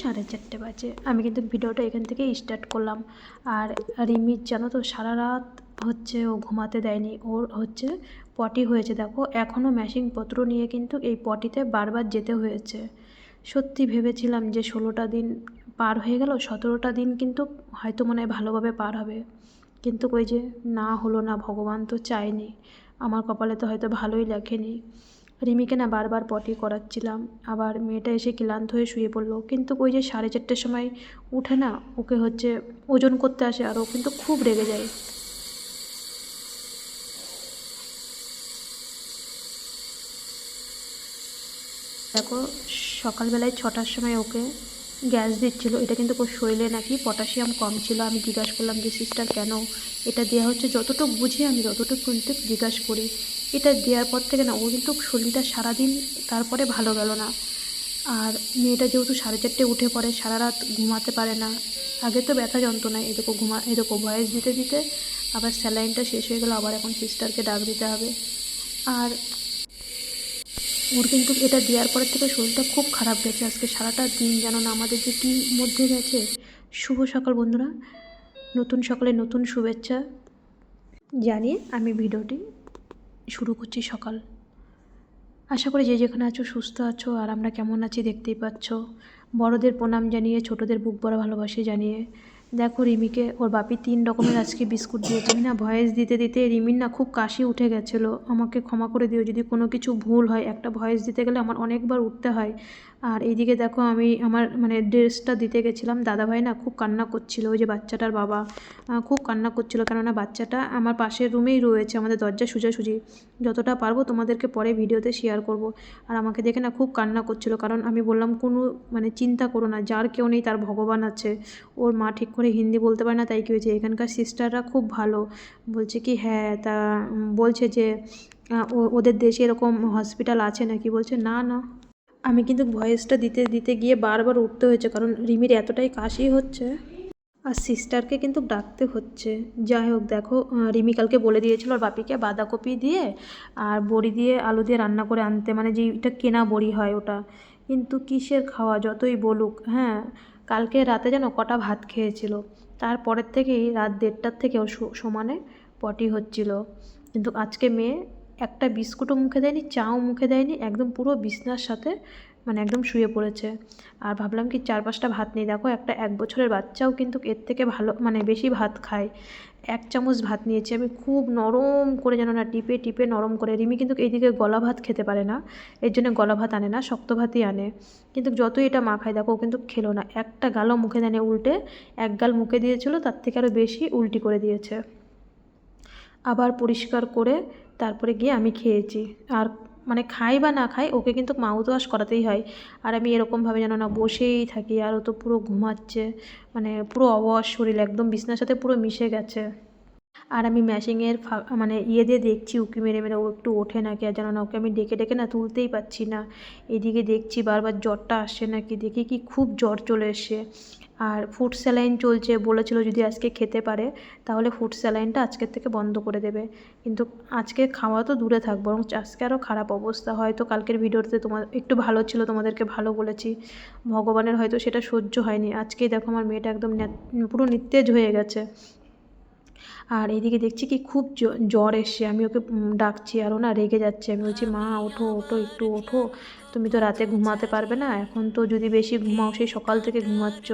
সাড়ে চারটে বাজে। আমি কিন্তু ভিডিওটা এখান থেকে স্টার্ট করলাম। আর রিমির জানো তো, সারা রাত হচ্ছে ও ঘুমাতে দেয়নি। ওর হচ্ছে পটি হয়েছে, দেখো। এখনও মেশিনপত্র নিয়ে কিন্তু এই পটিতে বারবার যেতে হয়েছে। সত্যি ভেবেছিলাম যে ষোলোটা দিন পার হয়ে গেল, সতেরোটা দিন কিন্তু হয়তো মনে হয় ভালোভাবে পার হবে। কিন্তু ওই যে না হলো না, ভগবান তো চায়নি। আমার কপালে তো হয়তো ভালোই লেখেনি। রিমিকে না বারবার পটি করাচ্ছিলাম। আবার মেয়েটা এসে ক্লান্ত হয়ে শুয়ে পড়ল। কিন্তু ওই যে সাড়ে চারটের সময় উঠে না, ওকে হচ্ছে ওজন করতে আসে আর ও কিন্তু খুব রেগে যায়। দেখো, সকালবেলায় ছটার সময় ওকে গ্যাস দিচ্ছিল। এটা কিন্তু ওর শরীরে নাকি পটাশিয়াম কম ছিল। আমি জিজ্ঞাসা করলাম যে, সিস্টার, কেন? এটা দেওয়া হচ্ছে, যতটুকু বুঝি আমি ততটুকু কিন্তু জিজ্ঞাসা করি। এটা দেওয়ার পর থেকে না, ও কিন্তু শরীরটা সারাদিন তারপরে ভালো গেল না। আর মেয়েটা যেহেতু সাড়ে চারটে উঠে পড়ে, সারা রাত ঘুমাতে পারে না। আগে তো ব্যথা যন্ত্রণায় এদিকে ঘুমা এদিকে ভয়েস দিতে দিতে আবার স্যালাইনটা শেষ হয়ে গেলো, আবার এখন সিস্টারকে ডাক দিতে হবে। আর ওর কিন্তু এটা দেওয়ার পরের থেকে শরীরটা খুব খারাপ গেছে। আজকে সারাটা দিন যেন না আমাদের যে কী মধ্যে গেছে। শুভ সকাল বন্ধুরা। নতুন সকালে নতুন শুভেচ্ছা। জানিয়ে আমি ভিডিওটি শুরু করছি সকাল। আশা করি যে যেখানে আছো, সুস্থ আছো, আর আমরা কেমন আছি দেখতেই পাচ্ছ। বড়দের প্রণাম জানিয়ে, ছোটদের বুক বড় ভালোবাসি জানিয়ে দেখো রিমিকে, ওর বাপি তিন রকমের আজকে বিস্কুট দিয়েছে আমি না ভয়েস দিতে দিতে রিমির না খুব কাশি উঠে গেছিল। আমাকে ক্ষমা করে দিও, যদি কোনো কিছু ভুল হয়, একটা ভয়েস দিতে গেলে আমার অনেকবার উঠতে হয়। আর এইদিকে দেখো আমি আমার মানে ড্রেসটা দিতে গেছিলাম, দাদাভাই না খুব কান্না করছিল, ওই যে বাচ্চাটার বাবা খুব কান্না করছিল, কেননা বাচ্চাটা আমার পাশের রুমেই রয়েছে, আমাদের দরজা সোজাসুজি। যতটা পারব তোমাদেরকে পরে ভিডিওতে শেয়ার করব। আর আমাকে দেখে না খুব কান্না করছিল, কারণ আমি বললাম কোনো মানে চিন্তা করো না, যার কেউ নেই তার ভগবান আছে, ওর মা ঠিক করে হিন্দি বলতে পারে না, তাই কী হয়েছে? এখানকার সিস্টাররা খুব ভালো। বলছে কি হ্যাঁ তা বলছে যে ওদের দেশে এরকম হসপিটাল আছে নাকি? বলছে, না না। আমি কিন্তু ভয়েসটা দিতে দিতে গিয়ে বারবার উঠতে হয়েছে, কারণ রিমির এতটাই কাশি হচ্ছে। আর সিস্টারকে কিন্তু ডাকতে হচ্ছে। যাই হোক, দেখো রিমি কালকে বলে দিয়েছিল ওর বাপিকে বাঁধাকপি দিয়ে আর বড়ি দিয়ে আলু দিয়ে রান্না করে আনতে মানে যেটা কেনা বড়ি হয় ওটা। কিন্তু কিসের খাওয়া? যতই বলুক হ্যাঁ কালকে রাতে যেন কটা ভাত খেয়েছিল। তারপরের থেকেই রাত দেড়টার থেকেও সমানে পটি হচ্ছিল। কিন্তু আজকে মেয়ে একটা বিস্কুটও মুখে দেয়নি, চাও মুখে দেয়নি, একদম পুরো বিছনার সাথে মানে একদম শুয়ে পড়েছে। আর ভাবলাম কি চার পাঁচটা ভাত নিয়ে দেখো একটা এক বছরের বাচ্চাও কিন্তু এর থেকে ভালো মানে বেশি ভাত খায়। এক চামচ ভাত নিয়েছি। আমি খুব নরম করে যেন না টিপে টিপে নরম করে, রিমি কিন্তু এইদিকে গলা ভাত খেতে পারে না। এর জন্য গলা ভাত আনে না, শক্ত ভাতই আনে। কিন্তু যতই এটা মা খায় দেখো ও কিন্তু খেলো না। একটা গালও মুখে দেয়নি উল্টে, এক গাল মুখে দিয়েছিল, তার থেকে আরও বেশি উল্টি করে দিয়েছে। আবার পরিষ্কার করে তারপরে গিয়ে আমি খেয়েছি। আর মানে খাই বা না খাই, ওকে কিন্তু মাউথ ওয়াশ করাতেই হয়। আর আমি এরকমভাবে যেন না বসেই থাকি, আর ও তো পুরো ঘুমাচ্ছে মানে পুরো অবশ শরীর, একদম বিছনার সাথে পুরো মিশে গেছে। আর আমি ম্যাশিংয়ের মানে ইয়ে দিয়ে দেখছি উকি মেরে মেরে, ও একটু ওঠে নাকি আর যেন না, ওকে আমি ডেকে ডেকে না তুলতেই পারছি না। এদিকে দেখছি বারবার জ্বরটা আসছে নাকি, দেখি কি খুব জ্বর চলে এসছে। আর ফুড স্যালাইন চলছে বলেছিল যদি আজকে খেতে পারে, তাহলে ফুড স্যালাইনটা আজকের থেকে বন্ধ করে দেবে। কিন্তু আজকে খাওয়া তো দূরে থাক, বরং আজকে আরও খারাপ অবস্থা। হয়তো কালকের ভিডিওতে তোমার একটু ভালো ছিল, তোমাদেরকে ভালো বলেছি। ভগবানের হয়তো সেটা সহ্য হয়নি। আজকেই দেখো আমার মেয়েটা একদম পুরো নিস্তেজ হয়ে গেছে। আর এদিকে দেখছি কি খুব জ্বর এসছে। আমি ওকে ডাকছি আরও না রেগে যাচ্ছে। আমি বলছি, মা, ওঠো ওঠো, একটু ওঠো। তুমি তো রাতে ঘুমাতে পারবে না। এখন তো যদি বেশি ঘুমাও, সেই সকাল থেকে ঘুমাচ্ছ।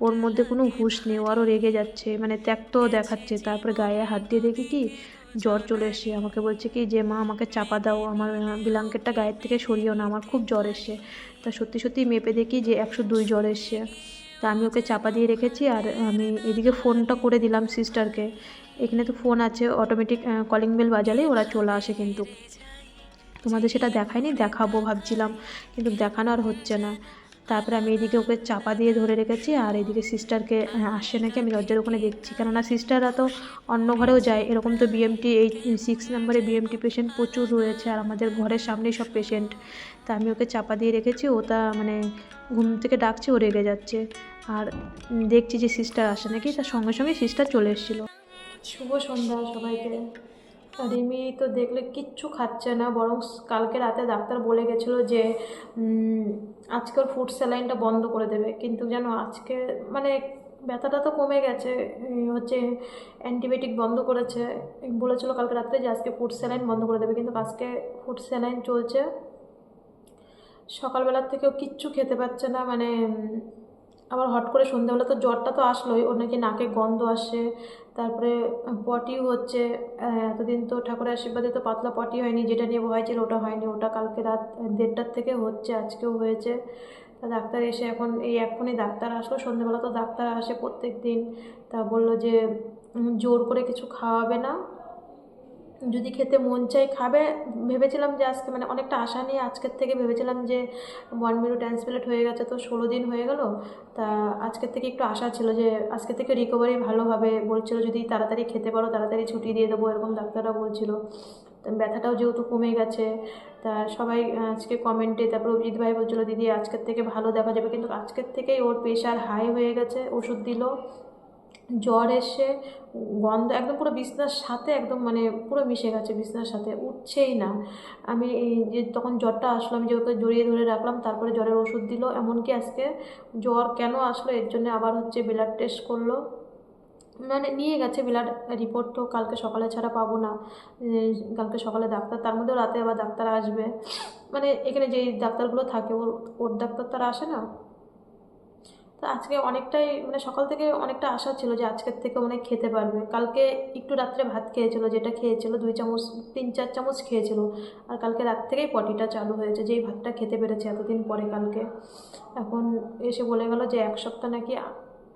ওর মধ্যে কোনো হুঁশ নেই। ও আরও রেগে যাচ্ছে। মানে ত্যাক্ত দেখাচ্ছে। তারপরে গায়ে হাত দিয়ে দেখি কি জ্বর চলে এসছে। আমাকে বলছে কি যে, মা, আমাকে চাপা দাও। আমার ব্ল্যাঙ্কেটটা গায়ের থেকে সরিয়েও না। আমার খুব জ্বর এসছে। তা সত্যি সত্যি মেপে দেখি যে, একশো দুই জ্বর এসছে। তা আমি ওকে চাপা দিয়ে রেখেছি আর আমি এদিকে ফোনটা করে দিলাম সিস্টারকে। এখানে তো ফোন আছে অটোমেটিক কলিং বেল বাজালেই ওরা চলে আসে কিন্তু। তোমাদের সেটা দেখায়নি, দেখাবো ভাবছিলাম, কিন্তু দেখানো আর হচ্ছে না। তারপরে আমি এদিকে ওকে চাপা দিয়ে ধরে রেখেছি আর এদিকে সিস্টারকে আসে নাকি আমি দরজার ওখানে দেখছি। কেননা সিস্টাররা তো অন্য ঘরেও যায়, এরকম তো বিএমটি এই সিক্স নম্বরে বিএমটি পেশেন্ট প্রচুর রয়েছে আর আমাদের ঘরের সামনেই সব পেশেন্ট তা আমি ওকে চাপা দিয়ে রেখেছি ও তা মানে ঘুম থেকে ডাকছে, ও রেগে যাচ্ছে। আর দেখছি যে সিস্টার আসে নাকি তার সঙ্গে সঙ্গে সিস্টার চলে এসেছিল। শুভ সন্ধ্যা সবাইকে। রিমি তো দেখলে কিচ্ছু খাচ্ছে না বরং কালকে রাতে ডাক্তার বলে গেছিল যে উম, আজকে ওর ফুড স্যালাইনটা বন্ধ করে দেবে। কিন্তু যেন আজকে মানে ব্যথাটা তো কমে গেছে হচ্ছে অ্যান্টিবায়োটিক বন্ধ করেছে। বলেছিল কালকে রাত্রে যে আজকে ফুড স্যালাইন বন্ধ করে দেবে কিন্তু আজকে ফুড স্যালাইন চলছে। সকালবেলার থেকেও কিচ্ছু খেতে পাচ্ছে না মানে আবার হট করে সন্ধ্যাবেলা তো জ্বরটা তো আসলোই, ওর নাকি নাকে গন্ধ আসে, তারপরে পটিও হচ্ছে এতদিন তো ঠাকুরের আশীর্বাদে তো পাতলা পটি হয়নি, যেটা নিয়ে ভয় ওটা হয়নি, ওটা কালকে রাত দেড়টার থেকে হচ্ছে, আজকেও হয়েছে। তা ডাক্তার এসে এখন, এই এখনই ডাক্তার আসলো, সন্ধ্যেবেলা তো ডাক্তার আসে প্রত্যেক দিন তা বলল যে জোর করে কিছু খাওয়াবে না যদি খেতে মন চাই খাবে। ভেবেছিলাম যে আজকে মানে অনেকটা আশা নিয়ে আজকের থেকে ভেবেছিলাম যে ওয়ান মিনিট ট্রান্সপ্লেট হয়ে গেছে তো ষোলো দিন হয়ে গেল। তা আজকের থেকে একটু আশা ছিল যে আজকে থেকে রিকভারি ভালো হবে। বলছিল যদি তাড়াতাড়ি খেতে পারো তাড়াতাড়ি ছুটি দিয়ে দেবো এরকম ডাক্তাররা বলছিল। ব্যথাটাও যেহেতু কমে গেছে, তা সবাই আজকে কমেন্টে তারপর অভিজিৎ ভাই বলছিল, দিদি, আজকের থেকে ভালো দেখা যাবে। কিন্তু আজকের থেকেই ওর প্রেশার হাই হয়ে গেছে, ওষুধ দিল। জ্বর এসে গন্ধ, একদম পুরো বিছনার সাথে একদম মানে পুরো মিশে গেছে, বিছনার সাথে উঠছেই না। আমি যে তখন জ্বরটা আসলো, আমি যে ওকে জড়িয়ে ধরে রাখলাম, তারপরে জ্বরের ওষুধ দিল। এমনকি আজকে জ্বর কেন আসলো, এর জন্য আবার হচ্ছে ব্লাড টেস্ট করল। মানে নিয়ে গেছে ব্লাড রিপোর্ট তো কালকে সকালে ছাড়া পাবো না। কালকে সকালে ডাক্তার, তার মধ্যেও রাতে আবার ডাক্তার আসবে। মানে এখানে যেই ডাক্তারগুলো থাকে, ওর ওর ডাক্তার তো আর আসে না। তো আজকে অনেকটাই মানে সকাল থেকে অনেকটা আশা ছিল যে আজকের থেকে অনেক খেতে পারবে। কালকে একটু রাত্রে ভাত খেয়েছিল, যেটা খেয়েছিল, দুই চামচ, তিন চার চামচ খেয়েছিল। আর কালকে রাত থেকেই পটিটা চালু হয়েছে, যেই ভাতটা খেতে পেরেছে এতদিন পরে কালকে। এখন এসে বলে গেল যে এক সপ্তাহ নাকি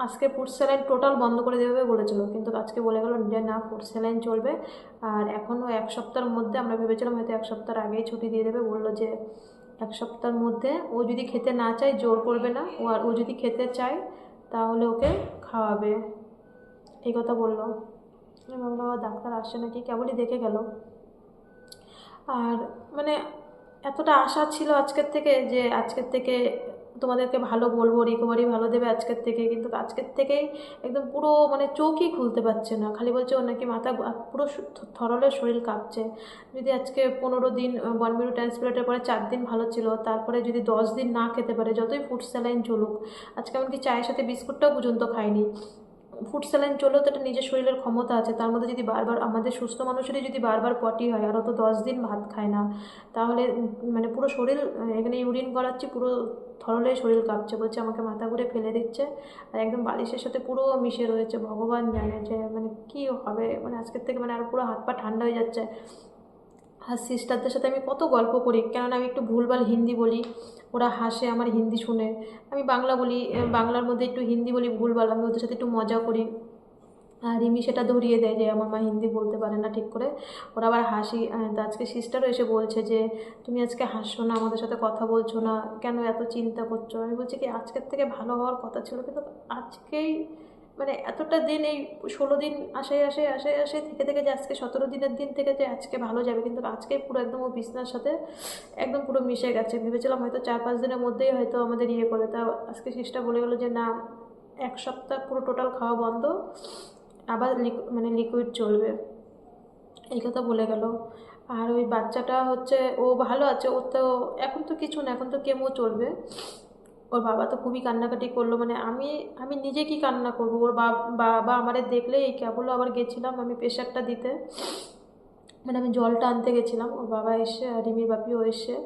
আজকে ফুড স্যালাইন টোটাল বন্ধ করে দেবে বলেছিল। কিন্তু আজকে বলে গেল যে না ফুড স্যালাইন চলবে। আর এখনও এক সপ্তাহের মধ্যে আমরা ভেবেছিলাম হয়তো এক সপ্তাহের আগেই ছুটি দিয়ে দেবে। বলল যে এক সপ্তাহের মধ্যে ও যদি খেতে না চায়, জোর করবে না। ও আর ও যদি খেতে চায়, তাহলে ওকে খাওয়াবে। এই কথা বলল। ভাবলাম ডাক্তার আসছে নাকি, কেবলই দেখে গেল। আর মানে এতটা আশা ছিল আজকের থেকে যে আজকের থেকে তোমাদেরকে ভালো বলব রিকভারি ভালো দেবে আজকের থেকে, কিন্তু আজকের থেকেই একদম পুরো মানে চোখই খুলতে পারছে না। খালি বলছে ওর নাকি মাথা পুরো থরলের থরলে শরীর কাঁপছে। যদি আজকে পনেরো দিন বন মিরু ট্রান্সপ্লেটের পরে চার দিন ভালো ছিল, তারপরে যদি দশ দিন না খেতে পারে, যতই ফুড স্যালাইন চলুক আজকে এমনকি চায়ের সাথে বিস্কুটটাও পর্যন্ত খায়নি ফুড স্যালাইন চলেও তো একটা নিজের শরীরের ক্ষমতা আছে। তার মধ্যে যদি বারবার আমাদের সুস্থ মানুষেরই যদি বারবার পটি হয়, আর অত দশ দিন ভাত খায় না, তাহলে মানে পুরো শরীর, এখানে ইউরিন করাচ্ছি পুরো থরলে শরীর কাঁপছে, বলছে আমাকে মাথা ঘুরে ফেলে দিচ্ছে। আর একদম বালিশের সাথে পুরো মিশে রয়েছে, ভগবান জানে যে মানে কী হবে মানে আজকের থেকে মানে আর পুরো হাত পা ঠান্ডা হয়ে যাচ্ছে। সিস্টারদের সাথে আমি কত গল্প করি, কেননা আমি একটু ভুলভাল হিন্দি বলি, ওরা হাসে, আমার হিন্দি শুনে। আমি বাংলা বলি বাংলার মধ্যে একটু হিন্দি বলি ভুলভাল, আমি ওদের সাথে একটু মজা করি। আর রিমি সেটা ধরিয়ে দেয় যে, আমার মা হিন্দি বলতে পারে না ঠিক করে। ওরা আবার হাসি আজকে সিস্টারও এসে বলছে যে, তুমি আজকে হাসছো না, আমাদের সাথে কথা বলছো না, কেন এত চিন্তা করছ? আমি বলছি কি, আজকের থেকে ভালো হওয়ার কথা ছিল, কিন্তু আজকেই মানে এতটা দিন এই ষোলো দিন আসে আসে আসে আসে থেকে থেকে যে আজকে সতেরো দিনের দিন থেকে যে আজকে ভালো যাবে, কিন্তু আজকে পুরো একদম ও বিছনার সাথে একদম পুরো মিশে গেছে। ভেবেছিলাম হয়তো চার পাঁচ দিনের মধ্যেই হয়তো আমাদের ইয়ে করে। তা আজকে সিস্টার বলে গেলো যে, না, এক সপ্তাহ পুরো টোটাল খাওয়া বন্ধ, আবার মানে লিকুইড চলবে। এই কথা বলে গেল। আর ওই বাচ্চাটা হচ্ছে, ও ভালো আছে, ওর তো এখন তো কিছু না, এখন তো কেমো চলবে। ওর বাবা তো খুবই কান্নাকাটি করল মানে আমি আমি নিজে কি কান্না করব? ওর বাব- আমারে দেখলে এই কেবল আবার গেছিলাম আমি প্রেশারটা দিতে। মানে আমি জলটা আনতে গেছিলাম, ওর বাবা এসে রিমির বাপিও এসে,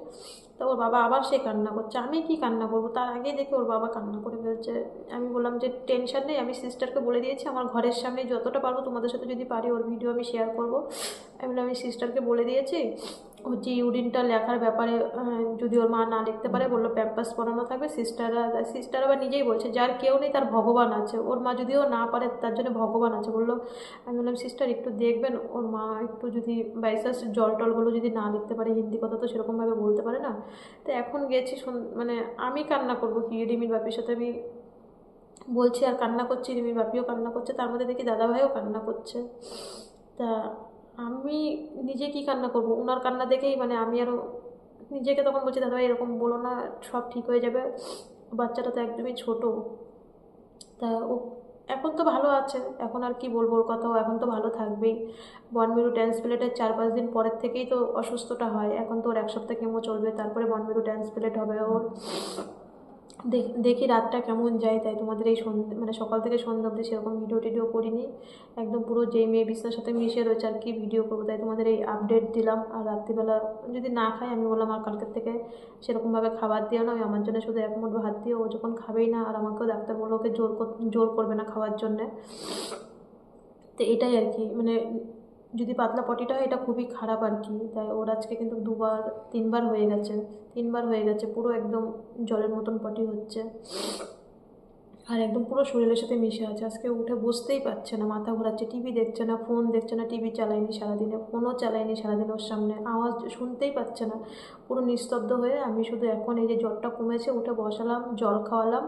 তো ওর বাবা আবার সে কান্না করছে। আমি কি কান্না করব? তার আগেই দেখে ওর বাবা কান্না করে ফেলছে। আমি বললাম যে, টেনশন নেই, আমি সিস্টারকে বলে দিয়েছি, আমার ঘরের সামনে যতটা পারব তোমাদের সাথে যদি পারি ওর ভিডিও আমি শেয়ার করব। আমি বললাম, আমি সিস্টারকে বলে দিয়েছি হচ্ছে ইউরিনটা লেখার ব্যাপারে যদি ওর মা না লিখতে পারে, বলল প্যাম্পাস পরানো থাকবে সিস্টাররা সিস্টার আবার নিজেই বলছে, যার কেউ নেই তার ভগবান আছে, ওর মা যদিও না পারে তার জন্য ভগবান আছে। বলল, আমি বললাম সিস্টার একটু দেখবেন, ওর মা একটু যদি বাইসাস জল টলগুলো যদি না লিখতে পারে, হিন্দি কথা তো সেরকমভাবে বলতে পারে না? তো এখন গেছি মানে আমি কান্না করব কি, রিমির বাপির সাথে আমি বলছি, আর কান্না করছি, রিমির বাপিও কান্না করছে, তার মধ্যে দেখি দাদাভাইও কান্না করছে। তা আমি নিজে কি কান্না করব? ওনার কান্না দেখেই মানে আমি আরও নিজেকে তখন বলছি দাদাভাই এরকম বলো না, সব ঠিক হয়ে যাবে। বাচ্চাটা তো একদমই ছোট। তা ও এখন তো ভালো আছে। এখন আর কি বলব ওর কথাও? এখন তো ভালো থাকবেই। বনমেরু ড্যান্স প্লেটের চার পাঁচ দিন পরের থেকেই তো অসুস্থটা হয়। এখন তো ওর এক সপ্তাহ কেমো চলবে। তারপরে বনমেরু ড্যান্স প্লেট হবে ওর। দেখ- রাতটা কেমন যায়, তাই তোমাদের এই সন্ধে মানে সকাল থেকে সন্ধ্যা অবধি সেরকম ভিডিও টিডিও করিনি। একদম পুরো যেই মেয়ে বিছনার সাথে মিশে রয়েছে আর কি ভিডিও করব, তাই তোমাদের এই আপডেট দিলাম। আর রাত্রিবেলা যদি না খাই, আমি বললাম আর কালকের থেকে সেরকমভাবে খাবার দিও না, ওই আমার জন্য শুধু এক মুঠ ভাত দিও, ও যখন খাবেই না, আর আমাকেও ডাক্তার বলল ওকে জোর জোর করবে না খাওয়ার জন্যে। তো এটাই আর কি মানে যদি পাতলা পটিটা হয়, এটা খুবই খারাপ আর কি। তাই ওর আজকে কিন্তু দুবার, তিনবার হয়ে গেছে, তিনবার হয়ে গেছে, পুরো একদম জলের মতন পটি হচ্ছে। আর একদম পুরো শরীরের সাথে মিশে আছে। আজকে উঠে বুঝতেই পারছে না, মাথা ঘোরাচ্ছে, টিভি দেখছে না ফোন দেখছে না, টিভি চালায়নি সারাদিনে ফোনও চালায়নি সারাদিন ওর সামনে, আওয়াজ শুনতেই পাচ্ছে না। পুরো নিস্তব্ধ হয়ে আমি শুধু এখন এই যে জ্বরটা কমেছে, উঠে বসালাম, জল খাওয়ালাম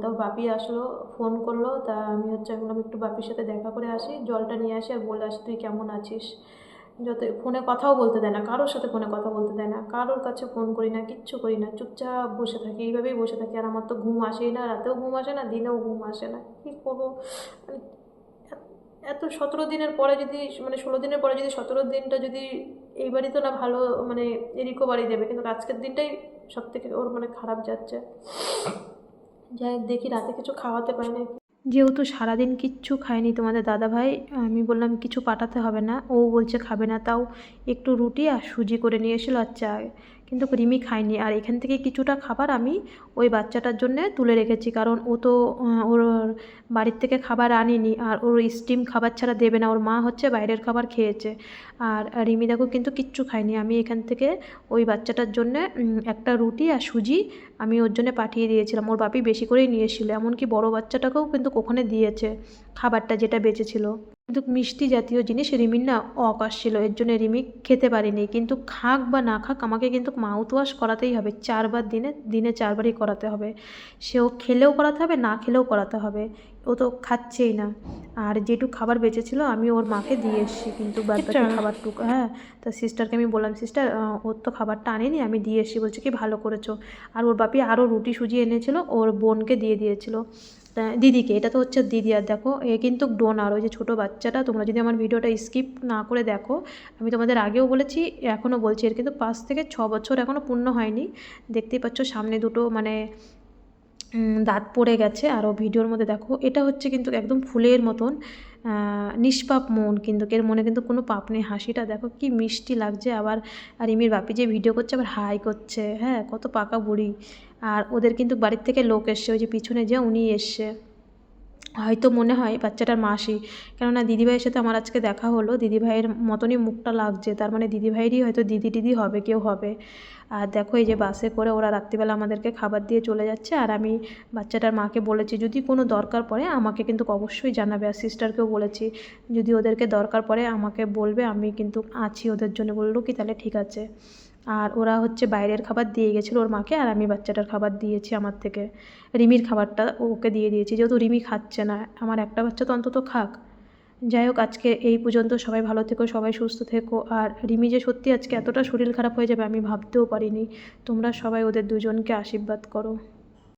তাও বাপি আসলো ফোন করল, তা আমি হচ্ছে আমি একটু বাপির সাথে দেখা করে আসি, জলটা নিয়ে আসি আর বলে আসি, তুই কেমন আছিস? যত ফোনে কথাও বলতে দেয় না, কারোর সাথে ফোনে কথা বলতে দেয় না, কারোর কাছে ফোন করি না, কিচ্ছু করি না, চুপচাপ বসে থাকি, এইভাবেই বসে থাকি, আর আমার তো ঘুম আসেই না, রাতেও ঘুম আসে না, দিনেও ঘুম আসে না, কী করব? মানে এত- সতেরো দিনের পরে যদি মানে ষোলো দিনের পরে যদি সতেরো দিনটা যদি এইবারই তো না ভালো মানে রিকভারি দেবে, কিন্তু আজকের দিনটাই সব থেকে ওর মানে খারাপ যাচ্ছে। যাই দেখি রাতে কিছু খাওয়াতে পারি না যেহেতু সারাদিন কিচ্ছু খায়নি তোমাদের দাদাভাই, আমি বললাম কিছু পাঠাতে হবে না। ও বলছে খাবে না, তাও একটু রুটি আর সুজি করে নিয়ে এসেছিল আর চা। কিন্তু রিমি খায়নি। আর এখান থেকে কিছুটা খাবার আমি ওই বাচ্চাটার জন্যে তুলে রেখেছি। কারণ ও তো ওর বাড়ির থেকে খাবার আনেনি আর ওর স্টিম খাবার ছাড়া দেবে না। ওর মা হচ্ছে বাইরের খাবার খেয়েছে। আর রিমি দেখো কিন্তু কিচ্ছু খায়নি। আমি এখান থেকে ওই বাচ্চাটার জন্যে একটা রুটি আর সুজি আমি ওর জন্য পাঠিয়ে দিয়েছিলাম। ওর বাপি বেশি করেই নিয়ে এসেছিল। এমনকি বড় বাচ্চাটাকেও কিন্তু ওখানে দিয়েছে খাবারটা যেটা বেঁচেছিল। কিন্তু মিষ্টি জাতীয় জিনিস রিমির না অক আসছিল এর জন্য রিমি খেতে পারিনি। কিন্তু খাক বা না খাক আমাকে কিন্তু মাউথ ওয়াশ করাতেই হবে। চারবার দিনে দিনে চারবারই করাতে হবে। সেও খেলেও করাতে হবে না খেলেও করাতে হবে। ও তো খাচ্ছেই না। আর যেটুকু খাবার বেঁচেছিল আমি ওর মাকে দিয়ে এসেছি। কিন্তু বাদ খাবারটুকু হ্যাঁ। তা সিস্টারকে আমি বললাম সিস্টার ওর তো খাবারটা আনেনি আমি দিয়ে এসেছি। বলছে কি ভালো করেছ। আর ওর বাপি আরও রুটি সুজি এনেছিল ওর বোনকে দিয়ে দিয়েছিল। দিদিকে, এটা তো হচ্ছে দিদি। আর দেখো, এ কিন্তু ডোনার ওই যে ছোটো বাচ্চাটা, তোমরা যদি আমার ভিডিওটা স্কিপ না করে দেখো, আমি তোমাদের আগেও বলেছি, এখনও বলছি, এর কিন্তু পাঁচ থেকে ছ বছর এখনও পূর্ণ হয়নি। দেখতেই পাচ্ছ সামনে দুটো মানে দাঁত পড়ে গেছে। আরও ভিডিওর মধ্যে দেখো, এটা হচ্ছে কিন্তু একদম ফুলের মতন। নিষ্পাপ মন কিন্তু, এর মনে কিন্তু কোনো পাপ নেই, হাসিটা দেখো কি মিষ্টি লাগছে, আবার, আর ইমির বাপি যে ভিডিও করছে, আবার হাই করছে হ্যাঁ কত পাকা বুড়ি। আর ওদের কিন্তু বাড়ির থেকে লোক এসছে, ওই যে পিছনে যে উনি এসছে। হয়তো মনে হয় বাচ্চাটার মাসি, কেননা দিদিভাইয়ের সাথে আমার আজকে দেখা হলো, দিদিভাইয়ের মতনই মুখটা লাগছে, তার মানে দিদিভাইয়েরই হয়তো দিদি দিদি হবে, কেউ হবে। আর দেখো এই যে বাসে করে ওরা রাত্রিবেলা আমাদেরকে খাবার দিয়ে চলে যাচ্ছে। আর আমি বাচ্চাটার মাকে বলেছি, যদি কোনো দরকার পড়ে আমাকে কিন্তু অবশ্যই জানাবে। আর সিস্টারকেও বলেছি, যদি ওদেরকে দরকার পড়ে আমাকে বলবে, আমি কিন্তু আছি ওদের জন্য। বলল কি তাহলে ঠিক আছে। আর ওরা হচ্ছে বাইরের খাবার দিয়ে গেছিল ওর মাকে, আর আমি বাচ্চাটার খাবার দিয়েছি আমার থেকে। রিমির খাবারটা ওকে দিয়ে দিয়েছি, যেহেতু রিমি খাচ্ছে না, আমার একটা বাচ্চা তো অন্তত খাক। যাই হোক, আজকে এই পর্যন্ত সবাই ভালো থেকো, সবাই সুস্থ থেকো। আর রিমি যে সত্যি আজকে এতটা শরীর খারাপ হয়ে যাবে আমি ভাবতেও পারিনি। তোমরা সবাই ওদের দুজনকে আশীর্বাদ করো।